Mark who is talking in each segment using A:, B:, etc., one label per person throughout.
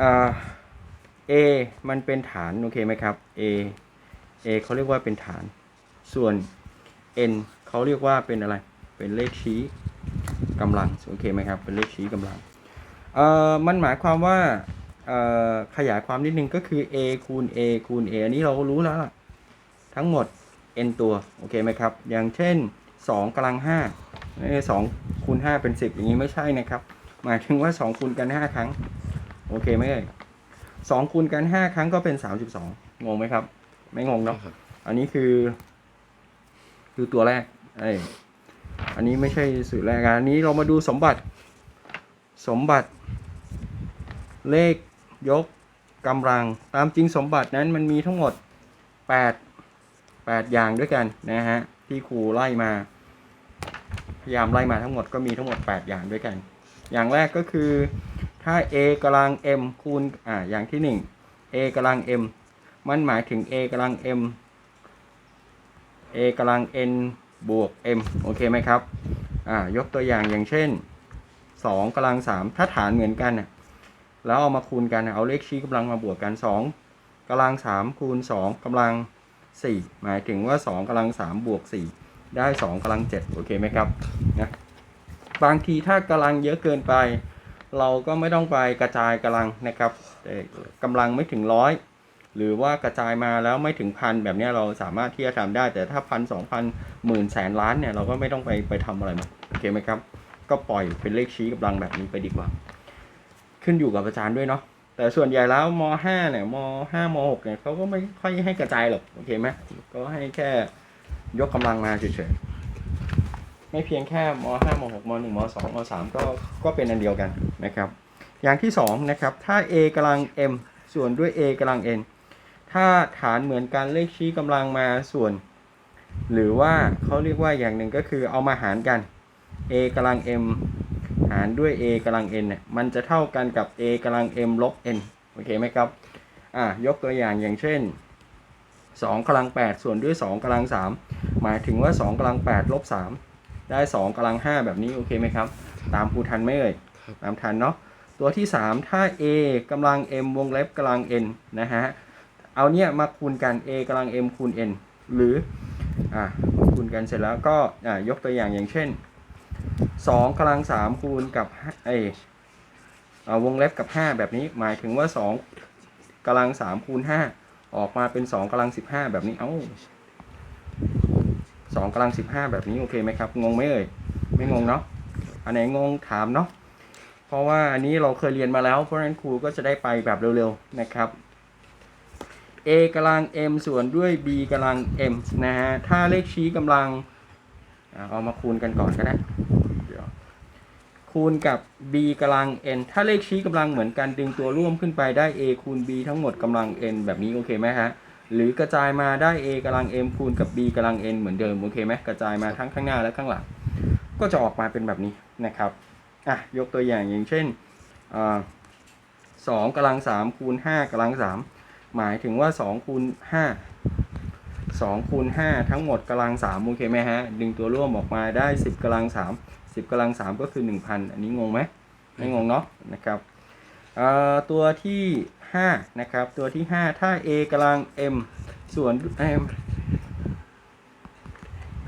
A: อ่า A มันเป็นฐานโอเคไหมครับ A A เขาเรียกว่าเป็นฐาน ส่วน N เขาเรียกว่าเป็นอะไร เป็นเลขชี้กำลังโอเคไหมครับ เป็นเลขชี้กำลังเอ่อมันหมายความว่าขยายความนิดนึงก็คือ a คูณ a คูณ a อันนี้เราก็รู้แล้วล่ะ ทั้งหมด n ตัว โอเคไหมครับ อย่างเช่น 2กำลัง5 2คูณ5เป็น 10 อย่างนี้ไม่ใช่นะครับ หมายถึงว่า 2คูณกัน 5 ครั้ง โอเคไหมเอ่ย2คูณกัน5ครั้งก็เป็น32งงไหมครับ ไม่งงเนาะ
B: ครับ
A: อันนี้คือ คือตัวแรกเอ้ยอันนี้ไม่ใช่สื่อแรกอะอันนี้เรามาดูสมบัติ สมบัติ เลขยกกำลัง ตามจริงสมบัตินั้นมันมีทั้งหมด 8 8 อย่างด้วยกันนะฮะที่ครูไล่มา พยายามไล่มาทั้งหมดก็มีทั้งหมด 8 อย่างด้วยกัน อย่างแรกก็คือ ถ้า a กำลัง m คูณอ่าอย่างที่ 1 a กำลัง m มันหมายถึง a กำลัง m a กำลัง n บวก m โอเคไหมครับอ่ายกตัวอย่างอย่างเช่น 2กำลัง 3 ถ้าฐานเหมือนกันน่ะแล้วเอามาคูณกันเอาเลขชี้กำลังมาบวกกัน 2กำลัง 3 คูณ 2กำลัง 4 หมายถึงว่า 2กำลัง 3 บวก 4 ได้ 2กำลัง 7 โอเคไหมครับนะบางทีถ้ากำลังเยอะเกินไป เราก็ไม่ต้องไปกระจายกำลังนะครับแต่กำลังไม่ถึงร้อยหรือว่ากระจายมาแล้วไม่ถึงพันแบบนี้เราสามารถที่จะทำได้ แต่ถ้าพันสองพันหมื่นแสนล้านเนี่ยเราก็ไม่ต้องไปไปทำอะไรมันโอเคไหมครับ ก็ปล่อยเป็นเลขชี้กำลังแบบนี้ไปดีกว่า ขึ้นอยู่กับอาจารย์ด้วยเนาะแต่ส่วนใหญ่แล้วมห้าเนี่ยมห้ามหกเนี่ยเขาก็ไม่ค่อยให้กระจายหรอกโอเคไหมก็ให้แค่ยกกำลังมาเฉยๆ ไม่เพียงแค่มห้ามหกมหนึ่งมสองมสามก็ก็เป็นอันเดียวกันนะครับ อย่างที่สองนะครับถ้า a กำลัง m ส่วนด้วย a กำลัง n ถ้าฐานเหมือนกันเลขชี้กำลังมาส่วน หรือว่าเขาเรียกว่าอย่างหนึ่งก็คือเอามาหารกัน a กำลัง m หารด้วย a กำลัง n เนี่ยมันจะเท่ากันกับ a กำลัง m ลบ n โอเคไหมครับอ่ายกตัวอย่างอย่างเช่น2กำลัง8ส่วนด้วย2กำลัง3หมายถึงว่า2กำลัง8ลบ3 ได้2กำลัง5แบบนี้โอเคไหมครับ ตามครูทันไหมเอ่ย
B: ครับ
A: ตามทันเนาะตัวที่ 3 ถ้า a กำลัง m วงเล็บกำลัง n นะฮะเอาเนี่ยมาคูณกัน a กำลัง m คูณ n หรืออ่าคูณกันเสร็จแล้วก็อ่ายกตัวอย่างอย่างเช่น2กำลัง3คูณกับ5เอยเอ่อวงเล็บกับ 5 แบบนี้หมายถึงว่า 2กำลัง3คูณ5ออกมาเป็น 2กำลัง 15 แบบนี้ เอ้า 2กำลัง15แบบนี้โอเคไหมครับ งงไหมเอ่ย ไม่งงเนาะ อันไหนงงถามเนาะ เพราะว่าอันนี้เราเคยเรียนมาแล้ว เพราะฉะนั้นครูก็จะได้ไปแบบเร็วๆนะครับ a กำลัง m ส่วนด้วย b กำลัง m นะฮะ ถ้าเลขชี้กำลังอ่าเอามาคูณกันก่อนก็ได้คูณกับ b กำลัง n ถ้าเลขชี้กำลังเหมือนกันดึงตัวร่วมขึ้นไปได้ a คูณ b ทั้งหมดกำลัง n แบบนี้โอเคไหมฮะ หรือกระจายมาได้ a กำลัง m คูณกับ b กำลัง n เหมือนเดิมโอเคไหมกระจายมาทั้งข้างหน้าและข้างหลัง ก็จะออกมาเป็นแบบนี้นะครับอะยกตัวอย่างอย่างเช่นอ่าสองกำลังสามคูณห้ากำลังสามหมายถึงว่าสองคูณห้าสองคูณห้าทั้งหมดกำลังสามโอเคไหมฮะดึงตัวร่วมออกมาได้สิบกำลังสามสิบกำลังสามก็คือหนึ่งพันอันนี้งงไหมไม่งงเนาะนะครับเอ่อตัวที่ ห้านะครับ ตัวที่ห้าถ้า a กำลัง m ส่วน m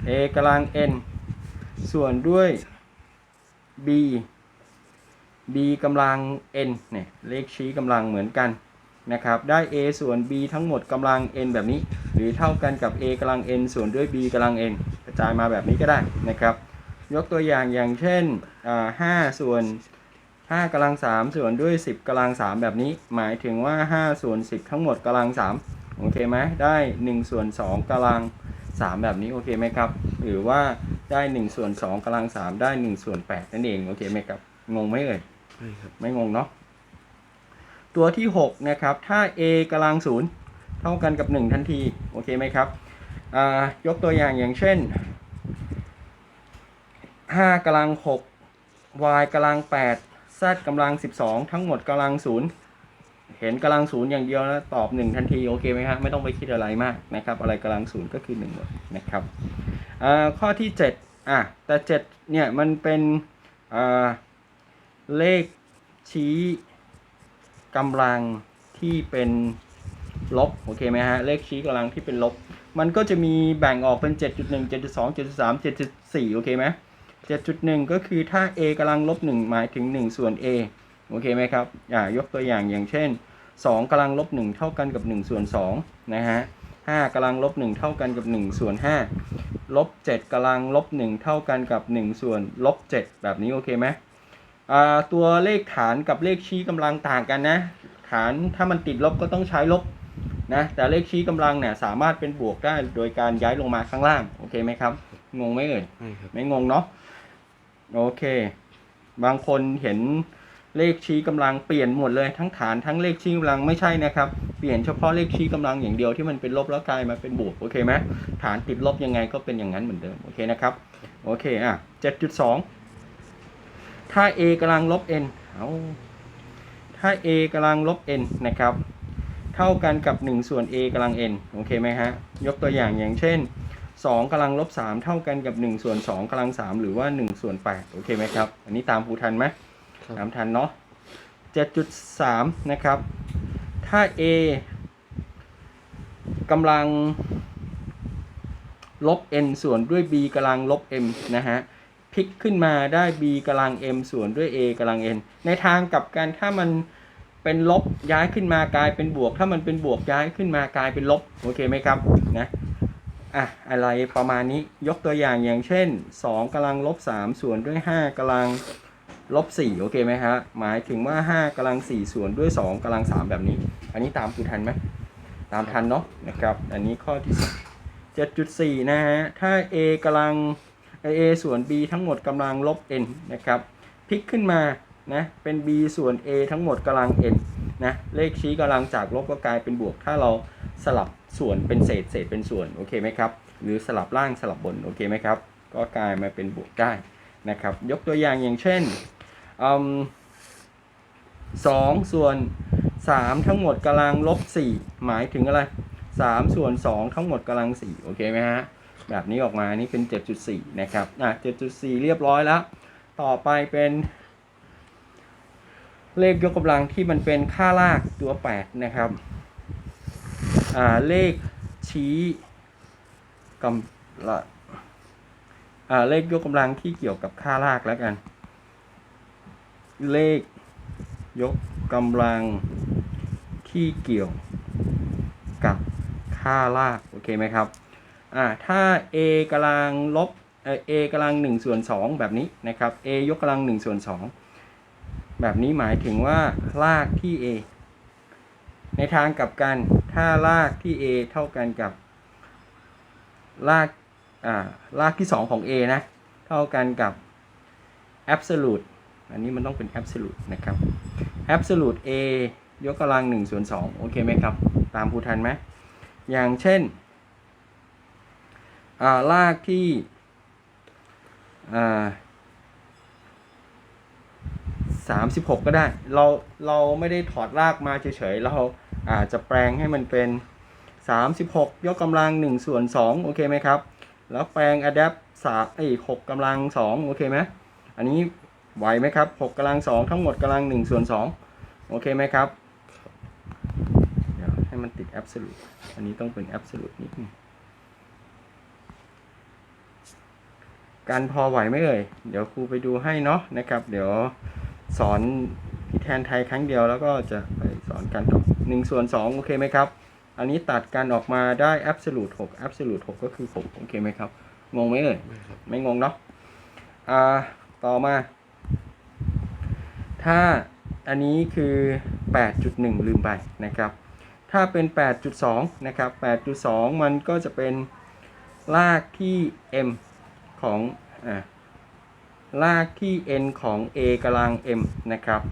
A: a กำลัง n ส่วนด้วย b b กำลัง n เนี่ยเลขชี้กำลังเหมือนกันนะครับ ได้ a ส่วน b ทั้งหมดกำลัง n แบบนี้ หรือเท่ากันกับ a กำลัง n ส่วนด้วย b กำลัง n กระจายมาแบบนี้ก็ได้นะครับ ยกตัวอย่างอย่างเช่นอ่า5ส่วน 5กำลัง3ส่วนด้วย 10กำลัง3แบบนี้ หมายถึงว่า5ส่วน10 ทั้งหมดกำลัง3โอเคไหมได้1ส่วน2กำลัง3 แบบนี้โอเคไหมครับ หรือว่าได้1ส่วน2กำลัง3ได้1ส่วน8นั่นเองโอเคไหมครับงงไหมเอ่ย
B: ไม่ครับ
A: ไม่งงเนาะตัวที่6นะครับถ้า a กำลัง0เท่ากันกับ 1 ทันทีโอเคไหมครับอ่ายกตัวอย่างอย่างเช่น5กำลัง6 y กำลัง8 z กำลัง 12 ทั้งหมดกำลัง0เห็นกำลัง0อย่างเดียวแล้วตอบ 1 ทันทีโอเคไหมครับไม่ต้องไปคิดอะไรมากนะครับอะไรกำลัง0ก็คือ1หมดนะครับข้อที่ 7 อะ แต่ 7 เนี่ย มันเป็นเลขชี้กำลังที่เป็นลบโอเคไหมฮะเลขชี้กำลังที่เป็นลบ มันก็จะมีแบ่งออกเป็น 7.1 7.2 7.3 7.4 โอเคไหม 7.1 ก็คือถ้า a กำลังลบ 1 หมายถึง 1 ส่วน a โอเคไหมครับอ่ายกตัวอย่างอย่างเช่น 2กำลังลบ 1 เท่ากันกับ 1 ส่วน2นะฮะ5กำลังลบ 1 เท่ากันกับ 1 ส่วน5ลบ7กำลังลบ 1 เท่ากันกับ 1 ส่วนลบ 7 แบบนี้โอเคไหมอ่าตัวเลขฐานกับเลขชี้กำลังต่างกันนะ ฐานถ้ามันติดลบก็ต้องใช้ลบนะแต่เลขชี้กำลังเนี่ยสามารถเป็นบวกได้โดยการย้ายลงมาข้างล่าง โอเคไหมครับ งงไหมเอ่ย
B: ไม่ครับ
A: ไม่งงเนาะ โอเค บางคนเห็นเลขชี้กำลังเปลี่ยนหมดเลยทั้งฐานทั้งเลขชี้กำลังไม่ใช่นะครับ เปลี่ยนเฉพาะเลขชี้กำลังอย่างเดียวที่มันเป็นลบแล้วกลายมาเป็นบวกโอเคไหมฐานติดลบยังไงก็เป็นอย่างนั้นเหมือนเดิมโอเคนะครับโอเคอะ7.2ถ้า a กำลังลบ n เอาถ้า a กำลังลบ n นะครับ เท่ากันกับ1ส่วน a กำลัง n โอเคไหมฮะยกตัวอย่างอย่างเช่น 2กำลังลบ3เท่ากันกับ 1 ส่วน2กำลัง 3 หรือว่า 1 ส่วน 8 โอเคไหมครับ อันนี้ตามครูทันไหม
B: ครับ
A: ตามทันเนาะ7.3 นะครับ ถ้า a กำลังลบ n ส่วนด้วย b กำลังลบ m นะฮะพลิกขึ้นมาได้ b กำลัง m ส่วนด้วย a กำลัง n ในทางกลับกันถ้ามันเป็นลบย้ายขึ้นมากลายเป็นบวก ถ้ามันเป็นบวกย้ายขึ้นมากลายเป็นลบ โอเคไหมครับนะ อะอะไรประมาณนี้ยกตัวอย่างอย่างเช่น 2กำลังลบ3ส่วนด้วย 5กำลังลบ4โอเคไหมฮะหมายถึงว่า 5กำลัง4ส่วนด้วย 2กำลัง 3 แบบนี้ อันนี้ตามคูทันไหมตามทันเนาะนะครับ อันนี้ข้อที่ 7.4 นะฮะ ถ้า a กำลัง a ส่วน b ทั้งหมดกำลังลบ n นะครับพลิกขึ้นมานะเป็น b ส่วน a ทั้งหมดกำลัง n นะเลขชี้กำลังจากลบก็กลายเป็นบวก ถ้าเราสลับส่วนเป็นเศษเศษเป็นส่วนโอเคไหมครับหรือสลับล่างสลับบนโอเคไหมครับก็กลายมาเป็นบวกได้นะครับ ยกตัวอย่างอย่างเช่นอสองส่วน 3 ทั้งหมดกำลังลบ 4 หมายถึงอะไร 3 ส่วน 2 ทั้งหมดกำลัง 4 โอเคไหมฮะ แบบนี้ออกมานี่เป็น 7.4 นะครับอะ7.4 เรียบร้อยแล้ว ต่อไปเป็น เลขยกกำลังที่มันเป็นค่าลากตัว8นะครับเลขชี้กำลังเลขยกกำลังที่เกี่ยวกับค่าลากแล้วกัน เลขยกกำลังที่เกี่ยวกับค่าลากโอเคไหมครับอ่าถ้า a กำลังลบเอ่อ a กำลัง1ส่วน2แบบนี้นะครับ a ยกกำลัง1ส่วน2 แบบนี้หมายถึงว่าลากที่ a ในทางกลับกัน ถ้าลากที่ a เท่ากันกับ ลากอ่าลากที่ 2 ของ a นะ เท่ากันกับ absolute อันนี้มันต้องเป็น absolute นะครับ absolute a ยกกำลัง1ส่วน2โอเคไหมครับ ตามครูทันไหม อย่างเช่นอ่าลากที่ สามสิบหกก็ได้ เราเราไม่ได้ถอดรากมาเฉยๆ เราอาจจะแปลงให้มันเป็นสามสิบหกยกกำลังหนึ่งส่วนสองโอเคไหมครับ แล้วแปลง adapt สามไอ้หกกำลังสองโอเคไหมอันนี้ไหวไหมครับหกกำลังสองทั้งหมดกำลังหนึ่งส่วนสองโอเคไหมครับ เดี๋ยวให้มันติด absolute อันนี้ต้องเป็น absolute นิดนึงการพอไหวไหมเอ่ย เดี๋ยวครูไปดูให้เนาะนะครับ เดี๋ยว สอนพี่แทนไทยครั้งเดียวแล้วก็จะไปสอนกันต่อหนึ่งส่วนสองโอเคไหมครับ อันนี้ตัดกันออกมาได้ absolute หก absolute หกก็คือหกโอเคไหมครับ งงไหมเอ่ย
B: ไม่ครับ
A: ไม่งงเนาะอ่าต่อมา ถ้าอันนี้คือ 8.1 ลืมไปนะครับ ถ้าเป็น 8.2 นะครับ 8.2 มันก็จะเป็นลากที่ m ของอ่า ลากที่ n ของ a กำลัง m นะครับ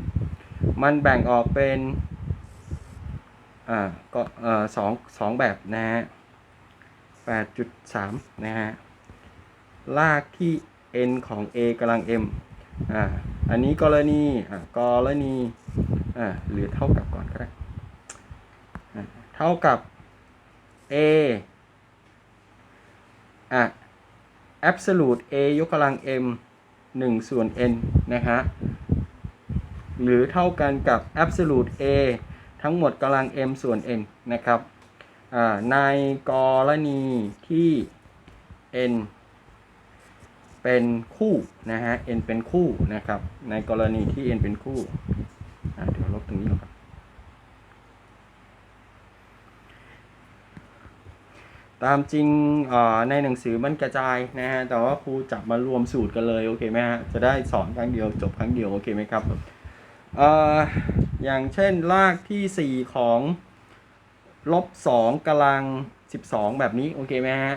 A: มันแบ่งออกเป็น อ่า ก็เอ่อสองสองแบบนะฮะ8.3นะฮะ ลากที่ n ของ a กำลัง m อ่า อันนี้กรณี อ่ากรณี อ่า หรือเท่ากับก่อนก็ได้ เท่ากับ a อะ absolute a ยกกำลัง m 1 ส่วน n นะฮะหรือเท่ากันกับ absolute a ทั้งหมดกำลัง m ส่วน n นะครับในกรณีที่ n เป็นคู่นะฮะ n เป็นคู่นะครับ ในกรณีที่ n เป็นคู่เดี๋ยวลบตรงนี้ก่อนครับ ตามจริงเอ่อในหนังสือมันกระจายนะฮะ แต่ว่าครูจับมารวมสูตรกันเลยโอเคไหมฮะ จะได้สอนครั้งเดียวจบครั้งเดียวโอเคไหมครับเอ่ออย่างเช่นรากที่ 4 ของลบ2กำลัง 12 แบบนี้โอเคไหมฮะ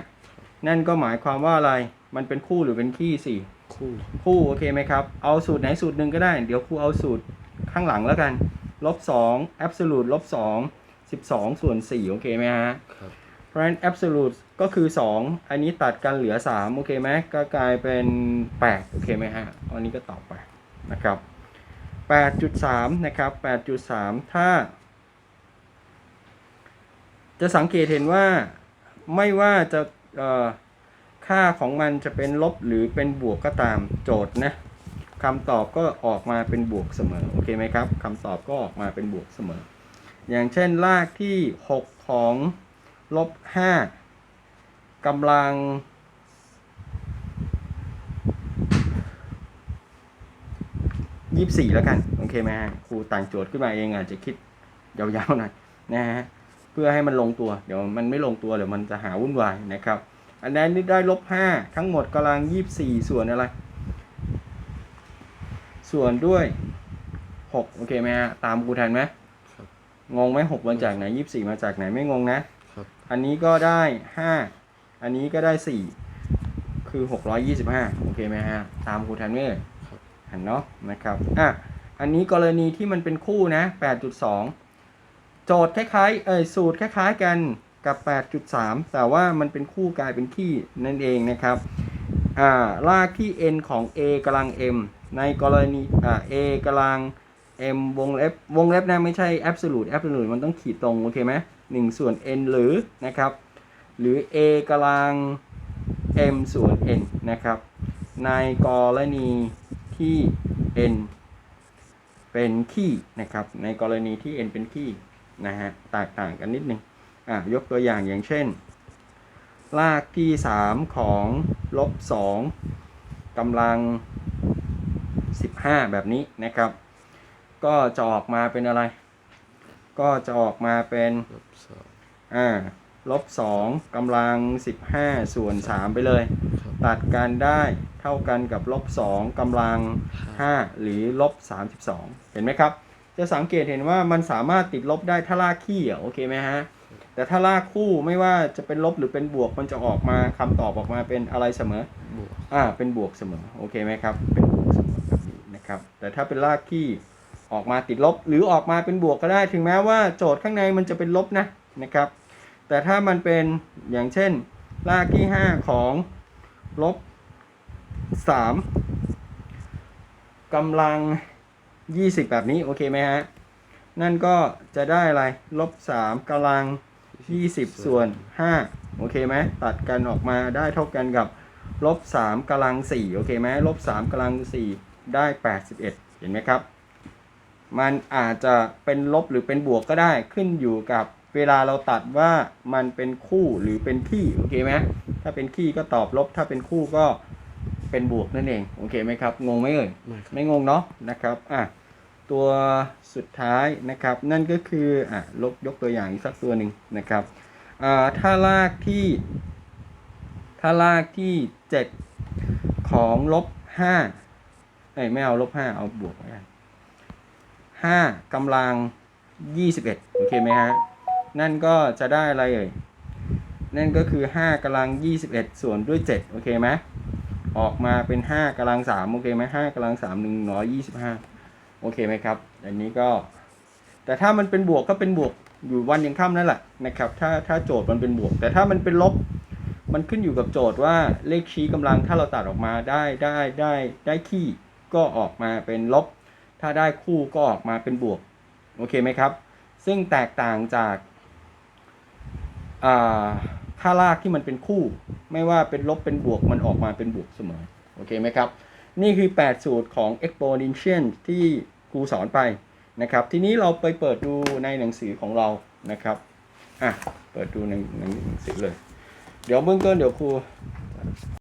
A: นั่นก็หมายความว่าอะไร มันเป็นคู่หรือเป็นขี้สี่
B: คู่
A: คู่โอเคไหมครับ เอาสูตรไหนสูตรหนึ่งก็ได้ เดี๋ยวครูเอาสูตรข้างหลังแล้วกัน ลบ2 absolute ลบ2 12ส่วน4โอเคไหมฮะ
B: ครับ
A: เพราะฉะนั้น absolute ก็คือ 2 อันนี้ตัดกันเหลือ 3 โอเคไหมก็กลายเป็น 8 โอเคไหมฮะ อันนี้ก็ตอบไปนะครับ 8.3 นะครับ 8.3 ถ้า จะสังเกตเห็นว่าไม่ว่าจะค่าของมันจะเป็นลบหรือเป็นบวกก็ตามโจทย์นะคำตอบก็ออกมาเป็นบวกเสมอ โอเคไหมครับคำตอบก็ออกมาเป็นบวกเสมอ อย่างเช่นรากที่ 6 ของ ลบ5กำลังยี่สี่แล้วกัน โอเคไหมฮะครูต่างโจทย์ขึ้นมาเองอาจจะคิดยาวๆหน่อยนะฮะเพื่อให้มันลงตัว เดี๋ยวมันไม่ลงตัวเดี๋ยวมันจะหาวุ่นวายนะครับ อันนั้นนี่ได้ลบห้าทั้งหมดกำลังยี่สี่ส่วนอะไร ส่วนด้วยหกโอเคไหมฮะตามครูทันไหม
B: ครับ
A: งงไหมหกมาจากไหนยี่สี่มาจากไหนไม่งงนะ
B: ครับ
A: อันนี้ก็ได้ห้าอันนี้ก็ได้สี่คือหกร้อยยี่สิบห้าโอเคไหมฮะตามครูทันไหมเอ่ย
B: ครับ
A: เห็นเนาะนะครับอะอันนี้กรณีที่มันเป็นคู่นะ8.2โจทย์คล้ายๆเอ่ยสูตรคล้ายๆกันกับ 8.3 แต่ว่ามันเป็นคู่กลายเป็นขี้นั่นเองนะครับอ่ารากที่ n ของ a กำลัง m ในกรณีอ่า a กำลัง m วงเล็บวงเล็บนะไม่ใช่ absolute absolute มันต้องขีดตรง โอเคไหม หนึ่งส่วน n หรือนะครับ หรือ a กำลัง m ส่วน n นะครับ ในกรณีที่ n เป็นขี้นะครับ ในกรณีที่ n เป็นขี้นะฮะแตกต่างกันนิดนึงอะยกตัวอย่างอย่างเช่น รากที่ 3 ของลบ2กำลัง 15 แบบนี้นะครับ ก็จะออกมาเป็นอะไร ก็จะออกมาเป็น
B: ลบสอง
A: อ่าลบ2กำลัง15ส่วน3ไปเลย
B: ครับ
A: ตัดกันได้เท่ากันกับลบ2กำลัง5หรือลบ32เห็นไหมครับ จะสังเกตเห็นว่ามันสามารถติดลบได้ถ้าลากขี้อะโอเคไหมฮะ แต่ถ้าลากคู่ไม่ว่าจะเป็นลบหรือเป็นบวกมันจะออกมาคำตอบออกมาเป็นอะไรเสมอ
B: บวก
A: อ่าเป็นบวกเสมอโอเคไหมครับเป็นบวกเสมอแบบนี้นะครับแต่ถ้าเป็นลากขี้ ออกมาติดลบ หรือออกมาเป็นบวกก็ได้ ถึงแม้ว่าโจทย์ข้างในมันจะเป็นลบนะนะครับ แต่ถ้ามันเป็นอย่างเช่นลากที่ 5 ของลบ 3กำลัง 20 แบบนี้โอเคไหมฮะ นั่นก็จะได้อะไรลบ 3กำลัง 20 ส่วน 5 โอเคไหมตัดกันออกมาได้เท่ากันกับลบ3กำลัง4โอเคไหมลบ3กำลัง4ได้ 81 เห็นไหมครับ มันอาจจะเป็นลบหรือเป็นบวกก็ได้ขึ้นอยู่กับเวลาเราตัดว่ามันเป็นคู่หรือเป็นขี้โอเคไหมถ้าเป็นขี้ก็ตอบลบ ถ้าเป็นคู่ก็เป็นบวกนั่นเองโอเคไหมครับงงไหมเอ่ย
B: ไม่ครับ
A: ไม่งงเนาะนะครับอะตัวสุดท้ายนะครับ นั่นก็คืออะลบยกตัวอย่างอีกสักตัวหนึ่งนะครับอ่าถ้าลากที่ ถ้าลากที่ 7 ของลบ5เอ้ยไม่เอาลบ5เอาบวกแล้วกัน 5กำลัง 21 โอเคไหมฮะ นั่นก็จะได้อะไรเอ่ย นั่นก็คือ 5กำลัง 21 ส่วนด้วย 7 โอเคไหมออกมาเป็น 5กำลัง 3 โอเคไหม5กำลัง3 125 โอเคไหมครับ อันนี้ก็ แต่ถ้ามันเป็นบวกก็เป็นบวกอยู่วันยังค่ำนั่นแหละนะครับ ถ้าถ้าโจทย์มันเป็นบวก แต่ถ้ามันเป็นลบ มันขึ้นอยู่กับโจทย์ว่าเลขชี้กำลังถ้าเราตัดออกมาได้ได้ได้ได้ขี้ก็ออกมาเป็นลบ ถ้าได้คู่ก็ออกมาเป็นบวก โอเคไหมครับ ซึ่งแตกต่างจากาค่าลากที่มันเป็นคู่ ไม่ว่าเป็นลบเป็นบวกมันออกมาเป็นบวกเสมอ โอเคไหมครับ นี่คือ 8 สูตรของ exponential ที่ครูสอนไปนะครับ ทีนี้เราไปเปิดดูในหนังสือของเรานะครับ อะ เปิดดูในหนังสือเลย เดี๋ยวเบื้องต้นเดี๋ยวครู